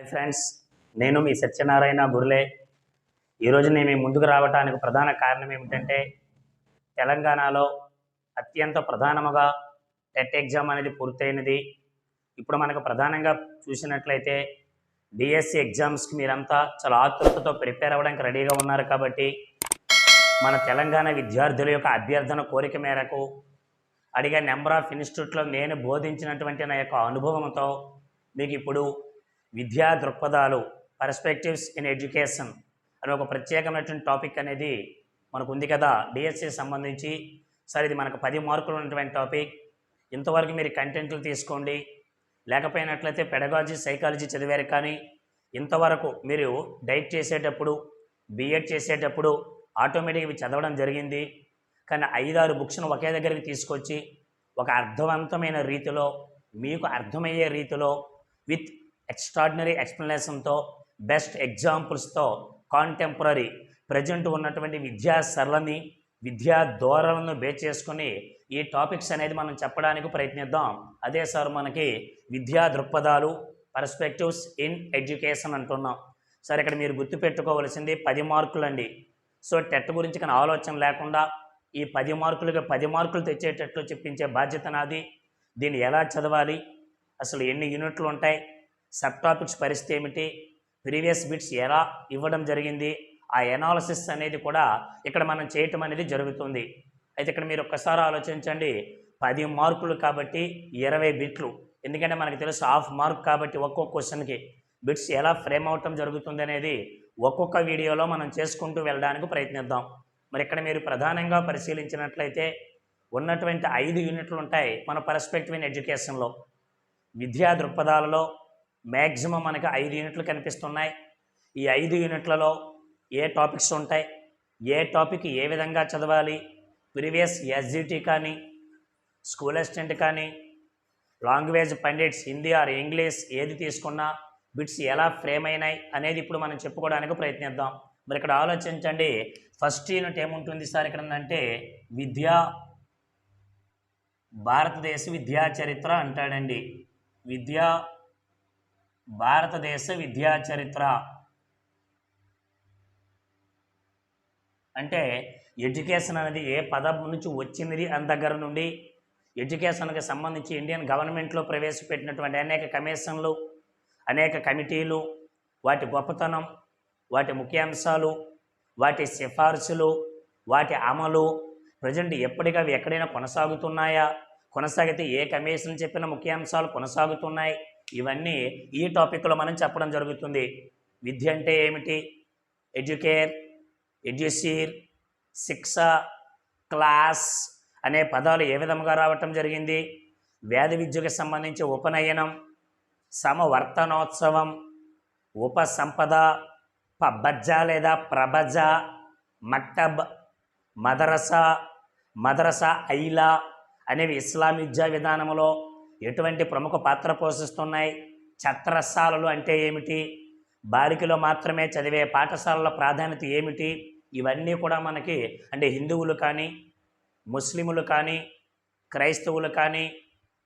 Hi friends నేను మీ సత్యనారాయణ గురులే ఈరోజు నేను మీ ముందుకు రావడానికి ప్రధాన కారణం ఏమిటంటే తెలంగాణలో అత్యంత ప్రధానముగా టెట్ ఎగ్జామ్ అనేది పూర్తయినది. ఇప్పుడు మనకు ప్రధానంగా చూసినట్లయితే డిఎస్సి ఎగ్జామ్స్కి మీరంతా చాలా ఆతృతతో ప్రిపేర్ అవ్వడానికి రెడీగా ఉన్నారు కాబట్టి మన తెలంగాణ విద్యార్థుల యొక్క అభ్యర్థన కోరిక మేరకు అడిగే నెంబర్ ఆఫ్ ఇన్స్టిట్యూట్లో నేను బోధించినటువంటి నా యొక్క అనుభవంతో మీకు ఇప్పుడు విద్యా దృక్పథాలు పర్స్పెక్టివ్స్ ఇన్ ఎడ్యుకేషన్ అని ఒక ప్రత్యేకమైనటువంటి టాపిక్ అనేది మనకు ఉంది కదా డిఎస్సి సంబంధించి. సరే ఇది మనకు పది మార్కులు ఉన్నటువంటి టాపిక్ ఇంతవరకు మీరు కంటెంట్లు తీసుకోండి. లేకపోయినట్లయితే పెడగాలజీ సైకాలజీ చదివారు కానీ ఇంతవరకు మీరు డైట్ చేసేటప్పుడు బీఎడ్ చేసేటప్పుడు ఆటోమేటిక్గా ఇవి చదవడం జరిగింది. కానీ ఐదారు బుక్స్ను ఒకే దగ్గరికి తీసుకొచ్చి ఒక అర్థవంతమైన రీతిలో మీకు అర్థమయ్యే రీతిలో విత్ ఎక్స్ట్రాడినరీ ఎక్స్ప్లెనేషన్తో బెస్ట్ ఎగ్జాంపుల్స్తో కాంటెంపరీ ప్రజెంట్ ఉన్నటువంటి విద్యా సరళని విద్యా ధోరణను బేస్ చేసుకుని ఈ టాపిక్స్ అనేది మనం చెప్పడానికి ప్రయత్నిద్దాం. అదే సార్ మనకి విద్యా దృక్పథాలు పర్స్పెక్టివ్స్ ఇన్ ఎడ్యుకేషన్ అంటున్నాం. సార్ ఇక్కడ మీరు గుర్తుపెట్టుకోవలసింది పది మార్కులు అండి సో టెట్ గురించి కానీ ఆలోచన లేకుండా ఈ పది మార్కులుగా పది మార్కులు తెచ్చేటట్లు చెప్పించే బాధ్యత నాది. దీన్ని ఎలా చదవాలి? అసలు ఎన్ని యూనిట్లు ఉంటాయి? సబ్ టాపిక్స్ పరిస్థితి ఏమిటి? ప్రీవియస్ బిట్స్ ఎలా ఇవ్వడం జరిగింది? ఆ ఎనాలసిస్ అనేది కూడా ఇక్కడ మనం చేయటం అనేది జరుగుతుంది. అయితే ఇక్కడ మీరు ఒక్కసారి ఆలోచించండి. పది మార్కులు కాబట్టి ఇరవై బిట్లు. ఎందుకంటే మనకు తెలుసు హాఫ్ మార్క్ కాబట్టి ఒక్కొక్క క్వశ్చన్కి. బిట్స్ ఎలా ఫ్రేమ్ అవటం జరుగుతుంది అనేది ఒక్కొక్క వీడియోలో మనం చేసుకుంటూ వెళ్ళడానికి ప్రయత్నిద్దాం. మరి ఇక్కడ మీరు ప్రధానంగా పరిశీలించినట్లయితే ఉన్నటువంటి ఐదు యూనిట్లు ఉంటాయి మన పర్స్పెక్టివ్ ఇన్ ఎడ్యుకేషన్లో విద్యా దృక్పథాలలో మ్యాక్సిమం మనకి ఐదు యూనిట్లు కనిపిస్తున్నాయి. ఈ ఐదు యూనిట్లలో ఏ టాపిక్స్ ఉంటాయి? ఏ టాపిక్ ఏ విధంగా చదవాలి? ప్రీవియస్ ఎస్జిటి కానీ స్కూల్ అసిస్టెంట్ కానీ language pandits Hindi or English ఏది తీసుకున్నా బిట్స్ ఎలా ఫ్రేమ్ అయినాయి అనేది ఇప్పుడు మనం చెప్పుకోవడానికి ప్రయత్నిద్దాం. మరి ఇక్కడ ఆలోచించండి. ఫస్ట్ యూనిట్ ఏముంటుంది సార్ ఇక్కడ అంటే విద్యా భారతదేశ విద్యా చరిత్ర అంటాడండి. విద్యా భారతదేశ విద్యా చరిత్ర. అంటే ఎడ్యుకేషన్ అనేది ఏ పదం నుంచి వచ్చింది అని దగ్గర నుండి ఎడ్యుకేషన్కి సంబంధించి ఇండియన్ గవర్నమెంట్లో ప్రవేశపెట్టినటువంటి అనేక కమిషన్లు అనేక కమిటీలు వాటి గొప్పతనం వాటి ముఖ్యాంశాలు వాటి సిఫార్సులు వాటి అమలు ప్రజెంట్ ఎప్పటికవి ఎక్కడైనా కొనసాగుతున్నాయా? కొనసాగితే ఏ కమిషన్ చెప్పిన ముఖ్యాంశాలు కొనసాగుతున్నాయి. ఇవన్నీ ఈ టాపిక్లో మనం చెప్పడం జరుగుతుంది. విద్య అంటే ఏమిటి? ఎడ్యుకేర్ ఎడ్యుసీర్ శిక్ష క్లాస్ అనే పదాలు ఏ విధముగా రావటం జరిగింది? వేద విద్యకు సంబంధించి ఉపనయనం సమవర్తనోత్సవం ఉపసంపద పబ్బజ్జ లేదా ప్రభజ మక్తబ్ మదరసా మదరసా ఐలా అనేవి ఇస్లాం విద్యా విధానంలో ఎటువంటి ప్రముఖ పాత్ర పోషిస్తున్నాయి? ఛత్రశాలలు అంటే ఏమిటి? బాలికలో మాత్రమే చదివే పాఠశాలల ప్రాధాన్యత ఏమిటి? ఇవన్నీ కూడా మనకి అంటే హిందువులు కానీ ముస్లిములు కానీ క్రైస్తవులు కానీ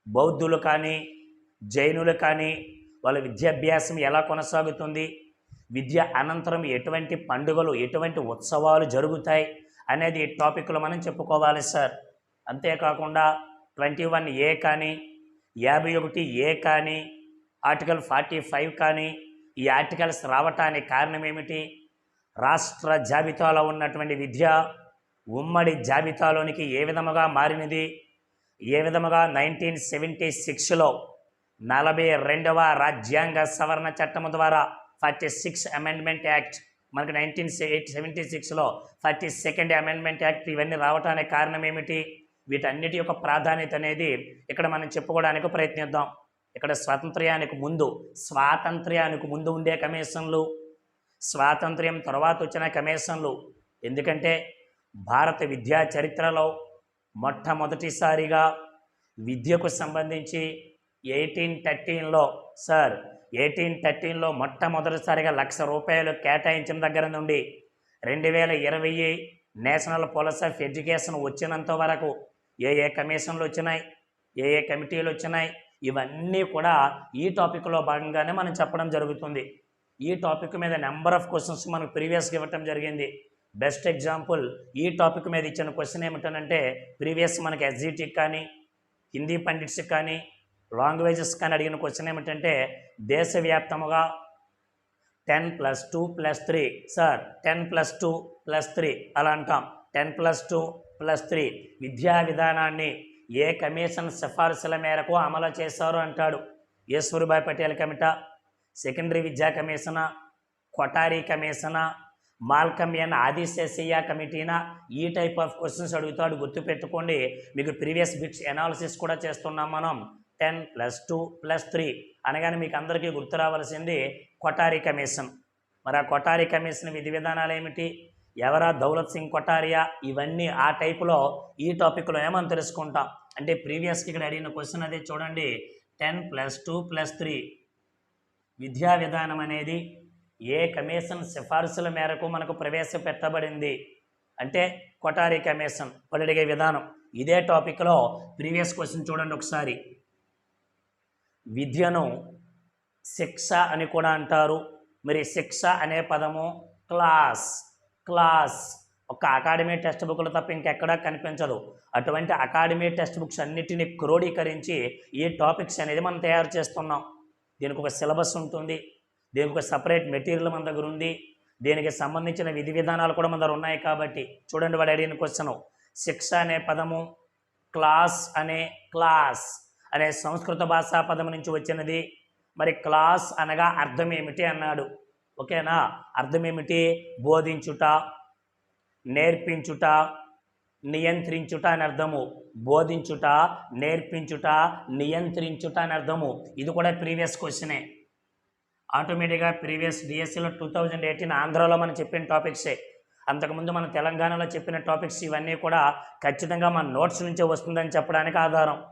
బౌద్ధులు కానీ జైనులు కానీ వాళ్ళ విద్యాభ్యాసం ఎలా కొనసాగుతుంది? విద్య అనంతరం ఎటువంటి పండుగలు ఎటువంటి ఉత్సవాలు జరుగుతాయి? అనేది ఈ టాపిక్లో మనం చెప్పుకోవాలి సార్. అంతేకాకుండా ట్వంటీ వన్ ఏ కానీ యాభై ఒకటి ఏ కానీ ఆర్టికల్ ఫార్టీ ఫైవ్ కానీ ఈ ఆర్టికల్స్ రావటానికి కారణం ఏమిటి? రాష్ట్ర జాబితాలో ఉన్నటువంటి విద్య ఉమ్మడి జాబితాలోనికి ఏ విధముగా మారినది? ఏ విధముగా నైన్టీన్ సెవెంటీ సిక్స్లో నలభై రెండవ రాజ్యాంగ సవరణ చట్టం ద్వారా ఫార్టీ సిక్స్ అమెండ్మెంట్ యాక్ట్ మనకి నైన్టీన్ ఎయిట్ సెవెంటీ సిక్స్లో ఫార్టీ సెకండ్ అమెండ్మెంట్ యాక్ట్ ఇవన్నీ రావడానికి కారణం ఏమిటి? వీటన్నిటి యొక్క ప్రాధాన్యత అనేది ఇక్కడ మనం చెప్పుకోవడానికి ప్రయత్నిద్దాం. ఇక్కడ స్వాతంత్ర్యానికి ముందు స్వాతంత్ర్యానికి ముందు ఉండే కమిషన్లు స్వాతంత్ర్యం తర్వాత వచ్చిన కమిషన్లు. ఎందుకంటే భారత విద్యా చరిత్రలో మొట్టమొదటిసారిగా విద్యకు సంబంధించి ఎయిటీన్ థర్టీన్లో సార్ ఎయిటీన్ థర్టీన్లో మొట్టమొదటిసారిగా లక్ష రూపాయలు కేటాయించిన దగ్గర నుండి రెండు వేల ఇరవై నేషనల్ పాలసీ ఆఫ్ ఎడ్యుకేషన్ వచ్చినంత వరకు ఏ ఏ కమిషన్లు వచ్చినాయి ఏ ఏ కమిటీలు వచ్చినాయి ఇవన్నీ కూడా ఈ టాపిక్లో భాగంగానే మనం చెప్పడం జరుగుతుంది. ఈ టాపిక్ మీద నెంబర్ ఆఫ్ క్వశ్చన్స్ మనకు ప్రీవియస్గా ఇవ్వటం జరిగింది. బెస్ట్ ఎగ్జాంపుల్ ఈ టాపిక్ మీద ఇచ్చిన క్వశ్చన్ ఏమిటనంటే ప్రీవియస్ మనకి ఎస్జిటికి కానీ హిందీ పండిట్స్కి కానీ లాంగ్వేజెస్ కానీ అడిగిన క్వశ్చన్ ఏమిటంటే దేశవ్యాప్తముగా ten plus two plus three sir ten plus two plus three అలా అంటాం. Ten plus two plus three విద్యా విధానాన్ని ఏ కమిషన్ సిఫార్సుల మేరకు అమలు చేశారు అంటాడు ఈశ్వరుభాయ్ పటేల్ కమిటా. సెకండరీ విద్యా కమిషన కొటారీ కమిషనా మాల్కమియన్ ఆదిశేషయ్య కమిటీనా? ఈ టైప్ ఆఫ్ క్వశ్చన్స్ అడుగుతాడు. గుర్తుపెట్టుకోండి మీకు ప్రీవియస్ బిట్స్ ఎనాలిసిస్ కూడా చేస్తున్నాం మనం. Ten plus two plus three అనగానే మీకు అందరికీ గుర్తు రావాల్సింది కొటారీ కమిషన్. మరి ఆ కొటారీ కమిషన్ విధి విధానాలు ఏమిటి? ఎవరా దౌలత్ సింగ్ కొటారియా ఇవన్నీ ఆ టైపులో ఈ టాపిక్లో ఏమని తెలుసుకుంటాం. అంటే ప్రీవియస్కి ఇక్కడ అడిగిన క్వశ్చన్ అదే చూడండి. Ten plus two plus three విద్యా విధానం అనేది ఏ కమిషన్ సిఫార్సుల మేరకు మనకు ప్రవేశపెట్టబడింది? అంటే కొటారి కమిషన్ పడిగే అడిగే విధానం. ఇదే టాపిక్లో ప్రీవియస్ క్వశ్చన్ చూడండి ఒకసారి. విద్యను శిక్ష అని కూడా అంటారు. మరి శిక్ష అనే పదము క్లాస్ క్లాస్. ఒక అకాడమీ టెక్స్ట్ బుక్లు తప్ప ఇంకెక్కడా కనిపించదు. అటువంటి అకాడమీ టెక్స్ట్ బుక్స్ అన్నిటిని క్రోడీకరించి ఈ టాపిక్స్ అనేది మనం తయారు చేస్తున్నాం. దీనికి ఒక సిలబస్ ఉంటుంది. దీనికి ఒక సపరేట్ మెటీరియల్ మన దగ్గర ఉంది. దీనికి సంబంధించిన విధి విధానాలు కూడా మన దగ్గర ఉన్నాయి కాబట్టి చూడండి వాడు అడిగిన క్వశ్చన్. శిక్ష అనే పదము క్లాస్ అనే క్లాస్ అనే సంస్కృత భాషా పదం నుంచి వచ్చినది. మరి క్లాస్ అనగా అర్థం ఏమిటి అన్నాడు. ఓకేనా? అర్థం ఏమిటి బోధించుట నేర్పించుట నియంత్రించుట అని అర్థము. బోధించుట నేర్పించుట నియంత్రించుట అని అర్థము. ఇది కూడా ప్రీవియస్ క్వశ్చనే. ఆటోమేటిక్గా ప్రీవియస్ డిఎస్సిలో టూ థౌజండ్ ఎయిటీన్ ఆంధ్రాలో మనం చెప్పిన టాపిక్సే. అంతకుముందు మన తెలంగాణలో చెప్పిన టాపిక్స్ ఇవన్నీ కూడా ఖచ్చితంగా మన నోట్స్ నుంచే వస్తుందని చెప్పడానికి ఆధారం.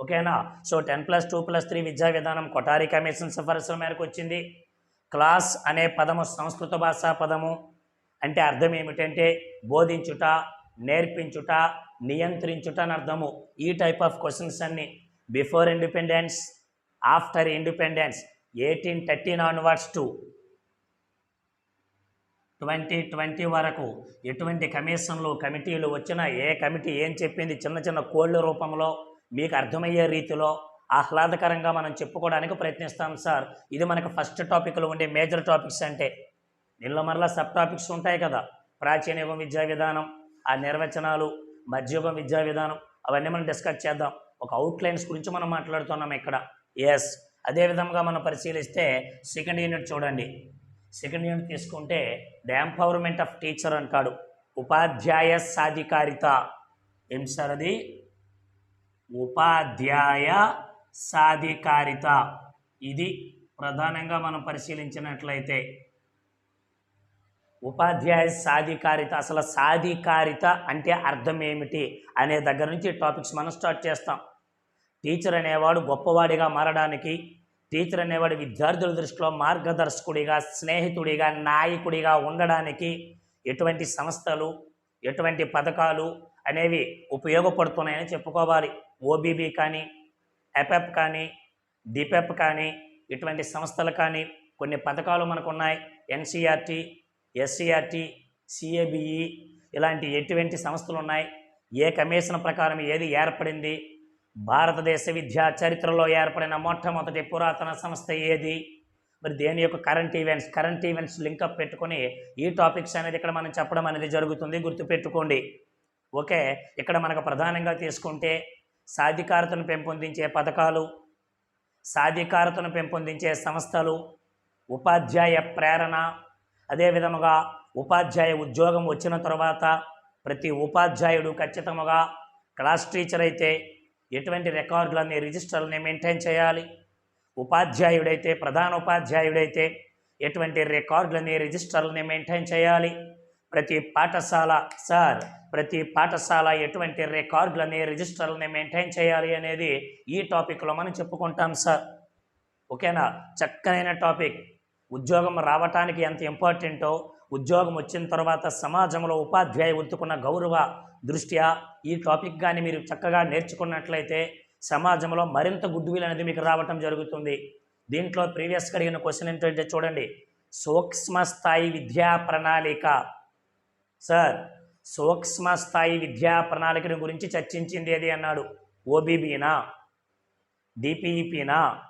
ఓకేనా? So ten plus two plus three విద్యా విధానం కొటారి కమిషన్ సిఫారసుల మేరకు వచ్చింది. క్లాస్ అనే పదము సంస్కృత భాషా పదము అంటే అర్థం ఏమిటంటే బోధించుట నేర్పించుట నియంత్రించుట అని అర్థము. ఈ టైప్ ఆఫ్ క్వశ్చన్స్ అన్ని before independence after independence eighteen thirteen onwards to twenty twenty వరకు ఎటువంటి కమిషన్లు కమిటీలు వచ్చినా ఏ కమిటీ ఏం చెప్పింది చిన్న చిన్న కోళ్ళ రూపంలో మీకు అర్థమయ్యే రీతిలో ఆహ్లాదకరంగా మనం చెప్పుకోవడానికి ప్రయత్నిస్తాం సార్. ఇది మనకు ఫస్ట్ టాపిక్లో ఉండే మేజర్ టాపిక్స్ అంటే దీనిలో మరలా సబ్ టాపిక్స్ ఉంటాయి కదా. ప్రాచీన యుగం విద్యా విధానం ఆ నిర్వచనాలు మధ్యయుగం విద్యా విధానం అవన్నీ మనం డిస్కస్ చేద్దాం. ఒక అవుట్లైన్స్ గురించి మనం మాట్లాడుతున్నాం ఇక్కడ. ఎస్ అదేవిధంగా మనం పరిశీలిస్తే సెకండ్ యూనిట్ చూడండి. సెకండ్ యూనిట్ తీసుకుంటే ద ఎంపవర్మెంట్ ఆఫ్ టీచర్ అంటాడు. ఉపాధ్యాయ సాధికారిత ఏం సార్ అది? ఉపాధ్యాయ సాధికారిత. ఇది ప్రధానంగా మనం పరిశీలించినట్లయితే ఉపాధ్యాయ సాధికారిత అసలు సాధికారిత అంటే అర్థం ఏమిటి అనే దగ్గర నుంచి టాపిక్స్ మనం స్టార్ట్ చేస్తాం. టీచర్ అనేవాడు గొప్పవాడిగా మారడానికి టీచర్ అనేవాడు విద్యార్థుల దృష్టిలో మార్గదర్శకుడిగా స్నేహితుడిగా నాయకుడిగా ఉండడానికి ఎటువంటి సంస్థలు ఎటువంటి పథకాలు అనేవి ఉపయోగపడుతున్నాయని చెప్పుకోవాలి. ఓబీబీ కానీ ఎపెప్ కానీ డిపెప్ కానీ ఇటువంటి సంస్థలు కానీ కొన్ని పథకాలు మనకు ఉన్నాయి ఎన్సీఆర్టీ ఎస్సీఆర్టీ సిఏబిఈ ఇలాంటి ఎటువంటి సంస్థలు ఉన్నాయి? ఏ కమిషన్ ప్రకారం ఏది ఏర్పడింది? భారతదేశ విద్యా చరిత్రలో ఏర్పడిన మొట్టమొదటి పురాతన సంస్థ ఏది? మరి దేని యొక్క current events current events linkup పెట్టుకొని ఈ టాపిక్స్ అనేది ఇక్కడ మనం చెప్పడం అనేది జరుగుతుంది. గుర్తుపెట్టుకోండి. ఓకే ఇక్కడ మనకు ప్రధానంగా తీసుకుంటే సాధికారతను పెంపొందించే పథకాలు సాధికారతను పెంపొందించే సంస్థలు ఉపాధ్యాయ ప్రేరణ అదేవిధముగా ఉపాధ్యాయ ఉద్యోగం వచ్చిన తర్వాత ప్రతి ఉపాధ్యాయుడు ఖచ్చితంగా క్లాస్ టీచర్ అయితే ఎటువంటి రికార్డులని రిజిస్టర్లని మెయింటైన్ చేయాలి. ఉపాధ్యాయుడైతే ప్రధాన ఉపాధ్యాయుడైతే ఎటువంటి రికార్డులని రిజిస్టర్లని మెయింటైన్ చేయాలి. ప్రతి పాఠశాల సార్ ప్రతి పాఠశాల ఎటువంటి రికార్డులని రిజిస్టర్లని మెయింటైన్ చేయాలి అనేది ఈ టాపిక్లో మనం చెప్పుకుంటాం సార్. ఓకేనా? చక్కనైన టాపిక్. ఉద్యోగం రావటానికి ఎంత ఇంపార్టెంటో ఉద్యోగం వచ్చిన తర్వాత సమాజంలో ఉపాధ్యాయ వృత్తికున్న గౌరవ దృష్ట్యా ఈ టాపిక్ కానీ మీరు చక్కగా నేర్చుకున్నట్లయితే సమాజంలో మరింత గుడ్ విల్ అనేది మీకు రావటం జరుగుతుంది. దీంట్లో ప్రీవియస్గా అడిగిన క్వశ్చన్ ఏంటంటే చూడండి. సూక్ష్మ స్థాయి విద్యా ప్రణాళిక. సార్ సూక్ష్మ స్థాయి విద్యా ప్రణాళికను గురించి చర్చించింది ఏది అన్నాడు? ఓబీబీనా డిపిఈపీనా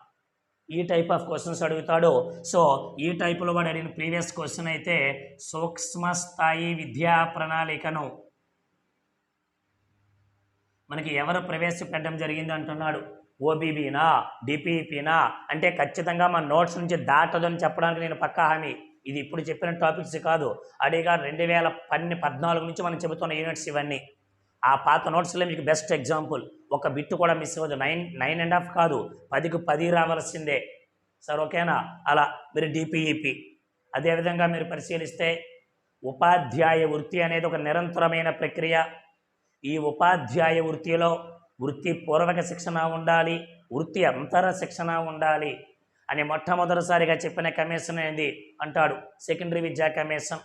ఈ టైప్ ఆఫ్ క్వశ్చన్స్ అడుగుతాడు. సో ఈ టైపులో వాడు అడిగిన ప్రీవియస్ క్వశ్చన్ అయితే సూక్ష్మ స్థాయి విద్యా ప్రణాళికను. మనకి ఎవరు ప్రవేశపెట్టడం జరిగింది అంటున్నాడు? ఓబీబీనా డిపిఈపీనా అంటే ఖచ్చితంగా మన నోట్స్ నుంచి దాటదని చెప్పడానికి నేను పక్కా హామీ. ఇది ఇప్పుడు చెప్పిన టాపిక్స్ కాదు. అడిగా రెండు వేల పన్నె పద్నాలుగు నుంచి మనం చెబుతున్న యూనిట్స్ ఇవన్నీ. ఆ పాత నోట్స్లో మీకు బెస్ట్ ఎగ్జాంపుల్. ఒక బిట్ కూడా మిస్ అవ్వదు నైన్ నైన్ అండ్ హాఫ్ కాదు. పదికి పది రావాల్సిందే. సార్ ఓకేనా? అలా. మీరు డిపిఈపి. అదేవిధంగా మీరు పరిశీలిస్తే ఉపాధ్యాయ వృత్తి అనేది ఒక నిరంతరమైన ప్రక్రియ. ఈ ఉపాధ్యాయ వృత్తిలో వృత్తి పూర్వక శిక్షణ ఉండాలి. వృత్తి అంతర శిక్షణ ఉండాలి. అని మొట్టమొదటిసారిగా చెప్పిన కమిషన్ ఏంది? అంటాడు. సెకండరీ విద్యా కమిషన్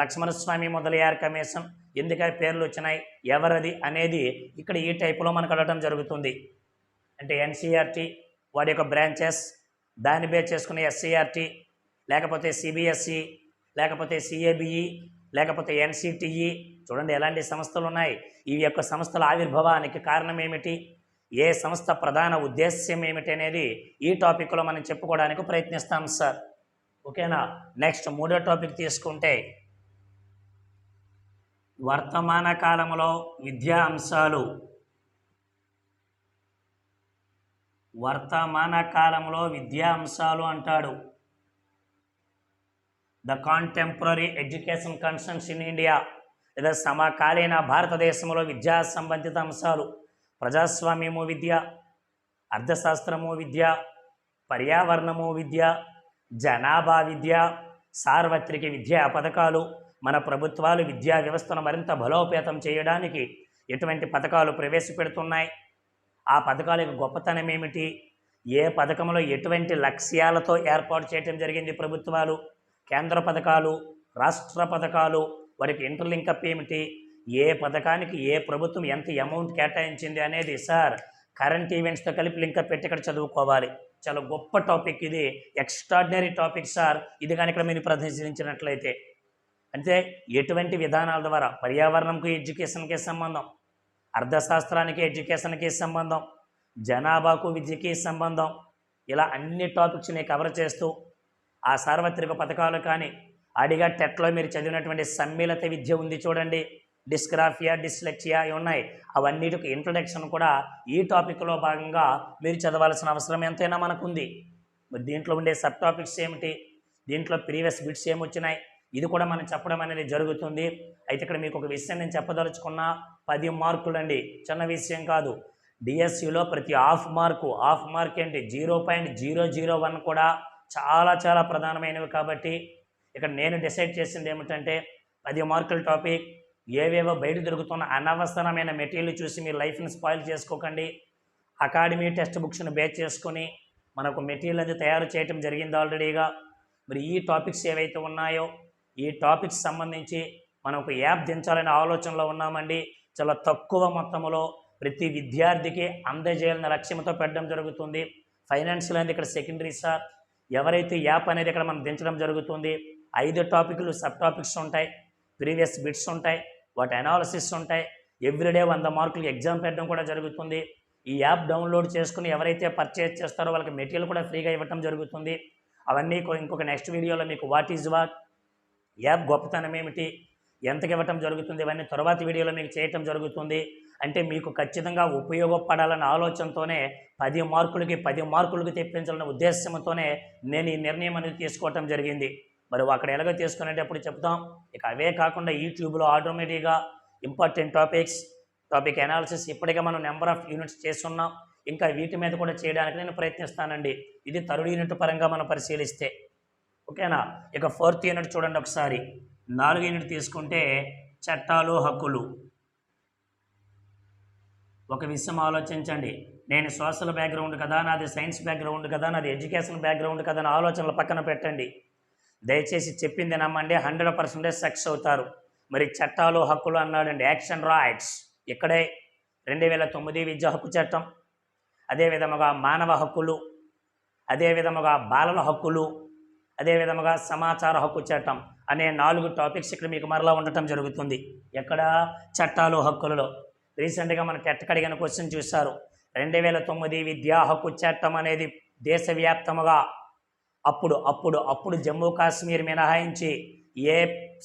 లక్ష్మణస్వామి మొదలయ్యారు కమిషన్ ఎందుక పేర్లు వచ్చినాయి? ఎవరది అనేది ఇక్కడ ఈ టైపులో మనకు అడగడం జరుగుతుంది. అంటే ఎన్సీఆర్టీ వాడి యొక్క బ్రాంచెస్ దాన్ని బేస్ చేసుకునే ఎస్సీఆర్టీ లేకపోతే సిబిఎస్ఈ లేకపోతే సిఏబిఈ లేకపోతే ఎన్సిటిఈ చూడండి ఎలాంటి సంస్థలు ఉన్నాయి? ఈ యొక్క సంస్థల ఆవిర్భావానికి కారణం ఏమిటి? ఏ సంస్థ ప్రధాన ఉద్దేశ్యం ఏమిటి అనేది ఈ టాపిక్లో మనం చెప్పుకోవడానికి ప్రయత్నిస్తాం సార్. ఓకేనా? నెక్స్ట్ మూడో టాపిక్ తీసుకుంటే వర్తమాన కాలంలో విద్యా అంశాలు. వర్తమాన కాలంలో విద్యా అంశాలు అంటాడు. The contemporary education concerns in India లేదా సమకాలీన భారతదేశంలో విద్యా సంబంధిత అంశాలు. ప్రజాస్వామ్యము విద్య అర్థశాస్త్రము విద్య పర్యావరణము విద్య జనాభా విద్య సార్వత్రిక విద్యా పథకాలు మన ప్రభుత్వాలు విద్యా వ్యవస్థను మరింత బలోపేతం చేయడానికి ఎటువంటి పథకాలు ప్రవేశపెడుతున్నాయి? ఆ పథకాల యొక్క గొప్పతనం ఏమిటి? ఏ పథకంలో ఎటువంటి లక్ష్యాలతో ఏర్పాటు చేయటం జరిగింది ప్రభుత్వాలు? కేంద్ర పథకాలు రాష్ట్ర పథకాలు వారికి ఇంటర్లింకప్ ఏమిటి? ఏ పథకానికి ఏ ప్రభుత్వం ఎంత అమౌంట్ కేటాయించింది అనేది సార్ కరెంట్ ఈవెంట్స్తో కలిపి లింక్ పెట్టి ఇక్కడ చదువుకోవాలి. చాలా గొప్ప టాపిక్ ఇది. Extraordinary topic sir. ఇది కానీ ఇక్కడ మీరు ప్రదర్శించినట్లయితే అంటే ఎటువంటి విధానాల ద్వారా? పర్యావరణంకు ఎడ్యుకేషన్కి సంబంధం. అర్థశాస్త్రానికి ఎడ్యుకేషన్కి సంబంధం. జనాభాకు విద్యకి సంబంధం. ఇలా అన్ని టాపిక్స్ని కవర్ చేస్తూ ఆ సార్వత్రిక పథకాలు కానీ అడిగా టెట్లో మీరు చదివినటువంటి సమ్మిళిత విద్య ఉంది చూడండి. డిస్గ్రాఫియా డిస్లెక్సియా ఉన్నాయి. అవన్నిటికి ఇంట్రడక్షన్ కూడా ఈ టాపిక్లో భాగంగా మీరు చదవాల్సిన అవసరం ఎంతైనా మనకుంది. మరి దీంట్లో ఉండే సబ్ టాపిక్స్ ఏమిటి? దీంట్లో ప్రీవియస్ బిట్స్ ఏమొచ్చినాయి ఇది కూడా మనం చెప్పడం అనేది జరుగుతుంది. అయితే ఇక్కడ మీకు ఒక విషయం నేను చెప్పదలుచుకున్న. పది మార్కులు అండి చిన్న విషయం కాదు. డిఎస్సిలో ప్రతి హాఫ్ మార్కు హాఫ్ మార్క్ ఏంటి? Zero point zero zero one కూడా చాలా చాలా ప్రధానమైనవి కాబట్టి ఇక్కడ నేను డిసైడ్ చేసింది ఏమిటంటే పది మార్కుల టాపిక్ ఏవేవో బయట దొరుకుతున్న అనవసరమైన మెటీరియల్ చూసి మీ లైఫ్ని స్పాయిల్ చేసుకోకండి. అకాడమీ టెక్స్ట్ బుక్స్ని బేస్ చేసుకొని మనకు మెటీరియల్ అనేది తయారు చేయటం జరిగింది ఆల్రెడీగా. మరి ఈ టాపిక్స్ ఏవైతే ఉన్నాయో ఈ టాపిక్స్ సంబంధించి మనకు యాప్ దించాలనే ఆలోచనలో ఉన్నామండి. చాలా తక్కువ మొత్తంలో ప్రతి విద్యార్థికి అందజేయాలనే లక్ష్యంతో పెట్టడం జరుగుతుంది. ఫైనాన్షియల్ అనేది ఇక్కడ సెకండరీ సార్. ఎవరైతే యాప్ అనేది ఇక్కడ మనం దించడం జరుగుతుంది ఐదు టాపిక్లు సబ్ టాపిక్స్ ఉంటాయి. ప్రీవియస్ బిట్స్ ఉంటాయి వాటి అనాలిసిస్ ఉంటాయి. ఎవ్రీడే వంద మార్కులు ఎగ్జామ్ పెట్టడం కూడా జరుగుతుంది. ఈ యాప్ డౌన్లోడ్ చేసుకుని ఎవరైతే పర్చేజ్ చేస్తారో వాళ్ళకి మెటీరియల్ కూడా ఫ్రీగా ఇవ్వటం జరుగుతుంది. అవన్నీ ఇంకొక నెక్స్ట్ వీడియోలో మీకు వాట్ ఈజ్ వాట్ యాప్ గొప్పతనం ఏమిటి ఎంతకి ఇవ్వటం జరుగుతుంది ఇవన్నీ తర్వాత వీడియోలో మీకు చేయటం జరుగుతుంది. అంటే మీకు ఖచ్చితంగా ఉపయోగపడాలన్న ఆలోచనతోనే పది మార్కులకి పది మార్కులకి తెప్పించాలన్న ఉద్దేశంతోనే నేను ఈ నిర్ణయం అనేది తీసుకోవటం జరిగింది. మరి అక్కడ ఎలాగో తీసుకునేటప్పుడు చెప్తాం. ఇక అవే కాకుండా యూట్యూబ్లో ఆటోమేటిక్గా ఇంపార్టెంట్ టాపిక్స్ టాపిక్ అనాలిసిస్ ఇప్పటికే మనం నెంబర్ ఆఫ్ యూనిట్స్ చేస్తున్నాం. ఇంకా వీటి మీద కూడా చేయడానికి నేను ప్రయత్నిస్తానండి. ఇది థర్డ్ యూనిట్ పరంగా మనం పరిశీలిస్తే. ఓకేనా? ఇక ఫోర్త్ యూనిట్ చూడండి ఒకసారి. నాలుగు యూనిట్ తీసుకుంటే చట్టాలు హక్కులు. ఒక విషయం ఆలోచించండి. నేను సోషల్ బ్యాక్గ్రౌండ్ కదా నాది సైన్స్ బ్యాక్గ్రౌండ్ కదా నాది ఎడ్యుకేషన్ బ్యాక్గ్రౌండ్ కదా అని ఆలోచనలు పక్కన పెట్టండి. దయచేసి చెప్పింది నమ్మండి. హండ్రెడ్ పర్సెంటేజ్ సక్సెస్ అవుతారు. మరి చట్టాలు హక్కులు అన్నాడండి. Action rights. ఇక్కడే రెండు వేల తొమ్మిది విద్యా హక్కు చట్టం. అదే విధముగా మానవ హక్కులు. అదే విధముగా బాలల హక్కులు. అదే విధముగా సమాచార హక్కు చట్టం అనే నాలుగు టాపిక్స్ ఇక్కడ మీకు మరలా ఉండటం జరుగుతుంది. ఎక్కడ? చట్టాలు హక్కులలో. రీసెంట్గా మనకి ఎట్టకడిగిన క్వశ్చన్ చూశారు. రెండు వేల తొమ్మిది విద్యా హక్కు చట్టం అనేది దేశవ్యాప్తముగా అప్పుడు అప్పుడు అప్పుడు జమ్మూ కాశ్మీర్ మినహాయించి ఏ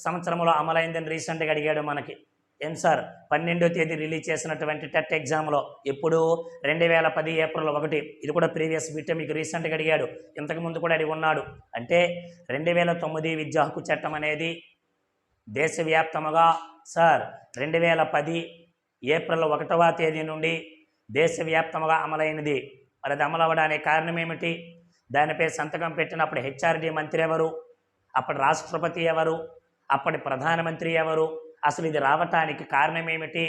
సంవత్సరంలో అమలైందని రీసెంట్గా అడిగాడు మనకి. ఏం సార్? పన్నెండో తేదీ రిలీజ్ చేసినటువంటి టెట్ ఎగ్జామ్లో ఎప్పుడు రెండు వేల పది ఏప్రిల్ ఒకటి ఇది కూడా ప్రీవియస్ బిట్ మీకు రీసెంట్గా అడిగాడు. ఇంతకుముందు కూడా అడిగి ఉన్నాడు. అంటే రెండు వేల తొమ్మిది విద్యా హక్కు చట్టం అనేది దేశవ్యాప్తముగా సార్ రెండు వేల పది ఏప్రిల్ ఒకటవ తేదీ నుండి దేశవ్యాప్తముగా అమలైనది. మరి అది అమలు అవ్వడానికి కారణం ఏమిటి? దానిపై సంతకం పెట్టినప్పుడు హెచ్ఆర్డీ మంత్రి ఎవరు? అప్పటి రాష్ట్రపతి ఎవరు? అప్పటి ప్రధానమంత్రి ఎవరు? అసలు ఇది రావటానికి కారణం ఏమిటి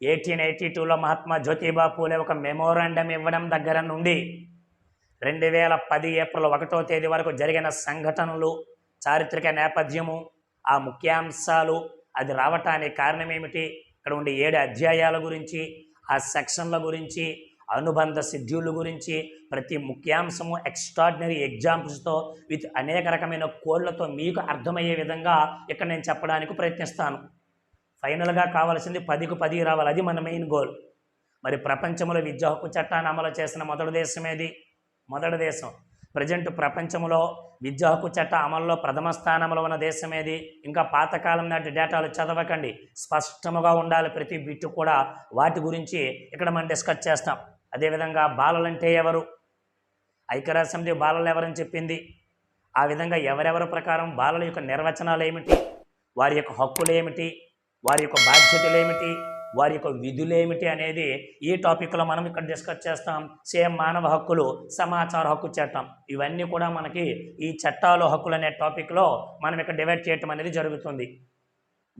ఎయిటీన్ ఎయిటీ టూలో మహాత్మా జ్యోతిబా పూలే ఒక మెమోరాండం ఇవ్వడం దగ్గర నుండి రెండు వేల పది ఏప్రిల్ ఒకటో తేదీ వరకు జరిగిన సంఘటనలు చారిత్రక నేపథ్యము ఆ ముఖ్యాంశాలు అది రావటానికి కారణం ఏమిటి ఇక్కడ ఉండే ఏడు అధ్యాయాల గురించి ఆ సెక్షన్ల గురించి అనుబంధ షెడ్యూల్ గురించి ప్రతి ముఖ్యాంశము ఎక్స్ట్రాడినరీ ఎగ్జాంపుల్స్తో విత్ అనేక రకమైన కోళ్ళతో మీకు అర్థమయ్యే విధంగా ఇక్కడ నేను చెప్పడానికి ప్రయత్నిస్తాను. ఫైనల్గా కావాల్సింది పదికి పది రావాలి. అది మన మెయిన్ గోల్ మరి ప్రపంచంలో విద్యా హక్కు చట్టాన్ని అమలు చేసిన మొదటి దేశం ఏది? మొదటి దేశం. ప్రజెంట్ ప్రపంచంలో విద్యా హక్కు చట్ట అమల్లో ప్రథమ స్థానంలో ఉన్న దేశం ఏది? ఇంకా పాతకాలం నాటి డేటాలు చదవకండి. స్పష్టముగా ఉండాలి ప్రతి బిట్టు కూడా. వాటి గురించి ఇక్కడ మనం డిస్కస్ చేస్తాం. అదేవిధంగా బాలలంటే ఎవరు? ఐక్యరాజ్య సమితి బాలలు ఎవరని చెప్పింది? ఆ విధంగా ఎవరెవరి ప్రకారం బాలల యొక్క నిర్వచనాలు ఏమిటి? వారి యొక్క హక్కులు ఏమిటి? వారి యొక్క బాధ్యతలు ఏమిటి? వారి యొక్క విధులు ఏమిటి అనేది ఈ టాపిక్లో మనం ఇక్కడ డిస్కస్ చేస్తాం. సేమ్ మానవ హక్కులు సమాచార హక్కు చట్టం. ఇవన్నీ కూడా మనకి ఈ చట్టాలు హక్కులు అనే టాపిక్లో మనం ఇక్కడ డివైడ్ చేయటం అనేది జరుగుతుంది.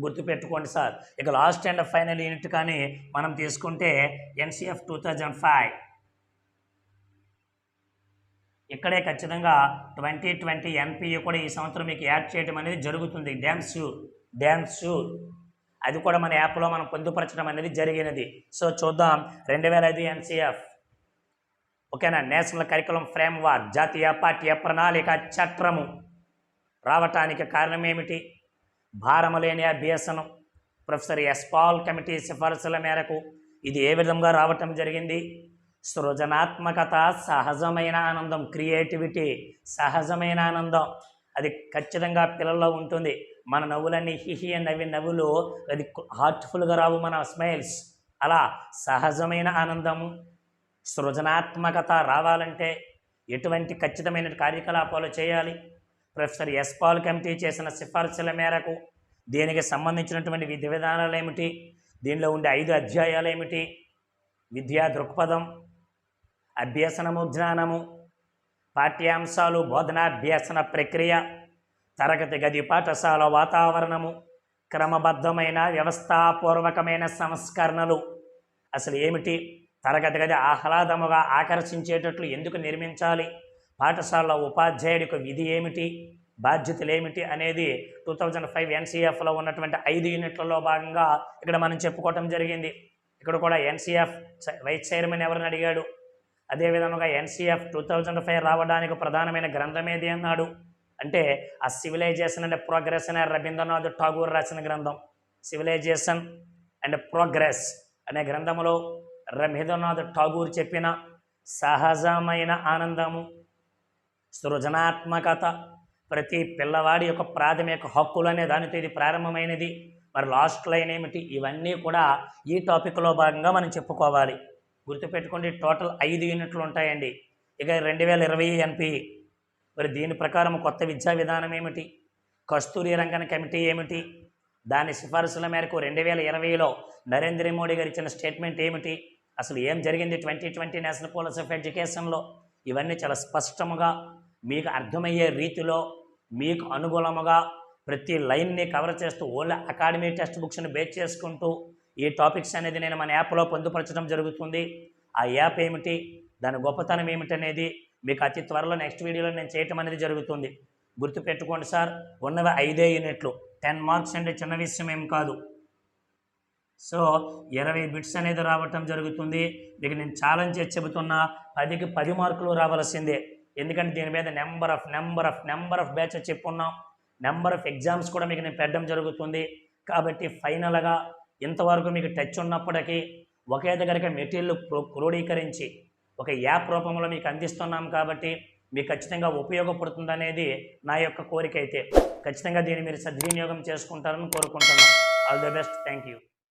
గుర్తుపెట్టుకోండి సార్. ఇక లాస్ట్ అండ్ ఫైనల్ యూనిట్ కానీ మనం తీసుకుంటే ఎన్సిఎఫ్ టూ థౌజండ్ ఫైవ్. ఇక్కడే ఖచ్చితంగా ట్వంటీ ట్వంటీ ఎన్పిఏ కూడా ఈ సంవత్సరం మీకు యాడ్ చేయడం అనేది జరుగుతుంది. డ్యామ్ షూర్ డ్యామ్ షూర్ అది కూడా మన యాప్లో మనం పొందుపరచడం అనేది జరిగినది. సో చూద్దాం. రెండు వేల ఐదు ఎన్సిఎఫ్. ఓకేనా? నేషనల్ కరికులం ఫ్రేమ్వర్క్ జాతీయ పాఠ్య ప్రణాళిక చట్రము. రావటానికి కారణం ఏమిటి? భారము లేని అభ్యసనం. ప్రొఫెసర్ ఎస్పాల్ కమిటీ సిఫార్సుల మేరకు ఇది ఏ విధంగా రావటం జరిగింది? సృజనాత్మకత సహజమైన ఆనందం క్రియేటివిటీ సహజమైన ఆనందం. అది ఖచ్చితంగా పిల్లల్లో ఉంటుంది. మన నవ్వులన్నీ హిహి నవ్వి నవ్వులు అది హార్ట్ఫుల్గా రావు మన స్మైల్స్. అలా సహజమైన ఆనందం సృజనాత్మకత రావాలంటే ఎటువంటి ఖచ్చితమైన కార్యకలాపాలు చేయాలి? ప్రొఫెసర్ ఎస్ పాల్ కమిటీ చేసిన సిఫార్సుల మేరకు దీనికి సంబంధించినటువంటి విధి విధానాలు ఏమిటి? దీనిలో ఉండే ఐదు అధ్యాయాలు ఏమిటి? విద్యా దృక్పథం అభ్యసనము జ్ఞానము పాఠ్యాంశాలు బోధనాభ్యసన ప్రక్రియ తరగతి గది పాఠశాల వాతావరణము క్రమబద్ధమైన వ్యవస్థాపూర్వకమైన సంస్కరణలు. అసలు ఏమిటి? తరగతి గది ఆహ్లాదముగా ఆకర్షించేటట్లు ఎందుకు నిర్మించాలి? పాఠశాల ఉపాధ్యాయుడికి విధి ఏమిటి? బాధ్యతలు ఏమిటి అనేది టూ థౌజండ్ ఫైవ్ ఎన్సీఎఫ్లో ఉన్నటువంటి ఐదు యూనిట్లలో భాగంగా ఇక్కడ మనం చెప్పుకోవటం జరిగింది. ఇక్కడ కూడా ఎన్సీఎఫ్ వైస్ చైర్మన్ ఎవరిని అడిగాడు? అదేవిధంగా ఎన్సీఎఫ్ టూ థౌజండ్ ఫైవ్ రావడానికి ప్రధానమైన గ్రంథం ఏది అన్నాడు? అంటే ఆ సివిలైజేషన్ అండ్ ప్రోగ్రెస్ అనే రవీంద్రనాథ్ ఠాగూర్ రాసిన గ్రంథం. సివిలైజేషన్ అండ్ ప్రోగ్రెస్ అనే గ్రంథంలో రవీంద్రనాథ్ ఠాగూర్ చెప్పిన సహజమైన ఆనందము సృజనాత్మకత. ప్రతి పిల్లవాడి యొక్క ప్రాథమిక హక్కులు అనే దానితో ఇది ప్రారంభమైనది. మరి లాస్ట్ లైన్ ఏమిటి? ఇవన్నీ కూడా ఈ టాపిక్లో భాగంగా మనం చెప్పుకోవాలి. గుర్తుపెట్టుకోండి టోటల్ ఐదు యూనిట్లు ఉంటాయండి. ఇక రెండు వేల ఇరవై ఎన్పి. మరి దీని ప్రకారం కొత్త విద్యా విధానం ఏమిటి? కస్తూరి రంగన్ కమిటీ ఏమిటి? దాని సిఫార్సుల మేరకు రెండు వేల ఇరవైలో నరేంద్ర మోడీ గారు ఇచ్చిన స్టేట్మెంట్ ఏమిటి? అసలు ఏం జరిగింది? Twenty twenty national policy of ఎడ్యుకేషన్లో. ఇవన్నీ చాలా స్పష్టముగా మీకు అర్థమయ్యే రీతిలో మీకు అనుగుణముగా ప్రతి లైన్ని కవర్ చేస్తూ ఓన్లీ అకాడమీ టెక్స్ట్ బుక్స్ని బేస్ చేసుకుంటూ ఈ టాపిక్స్ అనేది నేను మన యాప్లో పొందుపరచడం జరుగుతుంది. ఆ యాప్ ఏమిటి? దాని గొప్పతనం ఏమిటనేది మీకు అతి త్వరలో నెక్స్ట్ వీడియోలో నేను చేయటం అనేది జరుగుతుంది. గుర్తుపెట్టుకోండి సార్ ఉన్నవి ఐదే యూనిట్లు. టెన్ మార్క్స్ అంటే చిన్న విషయం ఏం కాదు. సో ఇరవై బిట్స్ అనేది రావటం జరుగుతుంది. మీకు నేను ఛాలెంజ్ చేసి చెబుతున్నా పదికి పది మార్కులు రావాల్సిందే. ఎందుకంటే దీని మీద number of number of number of batch చెప్పున్నాం number of exams కూడా మీకు నేను పెట్టడం జరుగుతుంది. కాబట్టి ఫైనల్గా ఇంతవరకు మీకు టచ్ ఉన్నప్పటికీ ఒకే దగ్గరికి మెటీరియల్ క్రోడీకరించి ఒక యాప్ రూపంలో మీకు అందిస్తున్నాం కాబట్టి మీకు ఖచ్చితంగా ఉపయోగపడుతుంది అనేది నా యొక్క కోరిక అయితే. ఖచ్చితంగా దీన్ని మీరు సద్వినియోగం చేసుకుంటారని కోరుకుంటున్నాను all the best thank you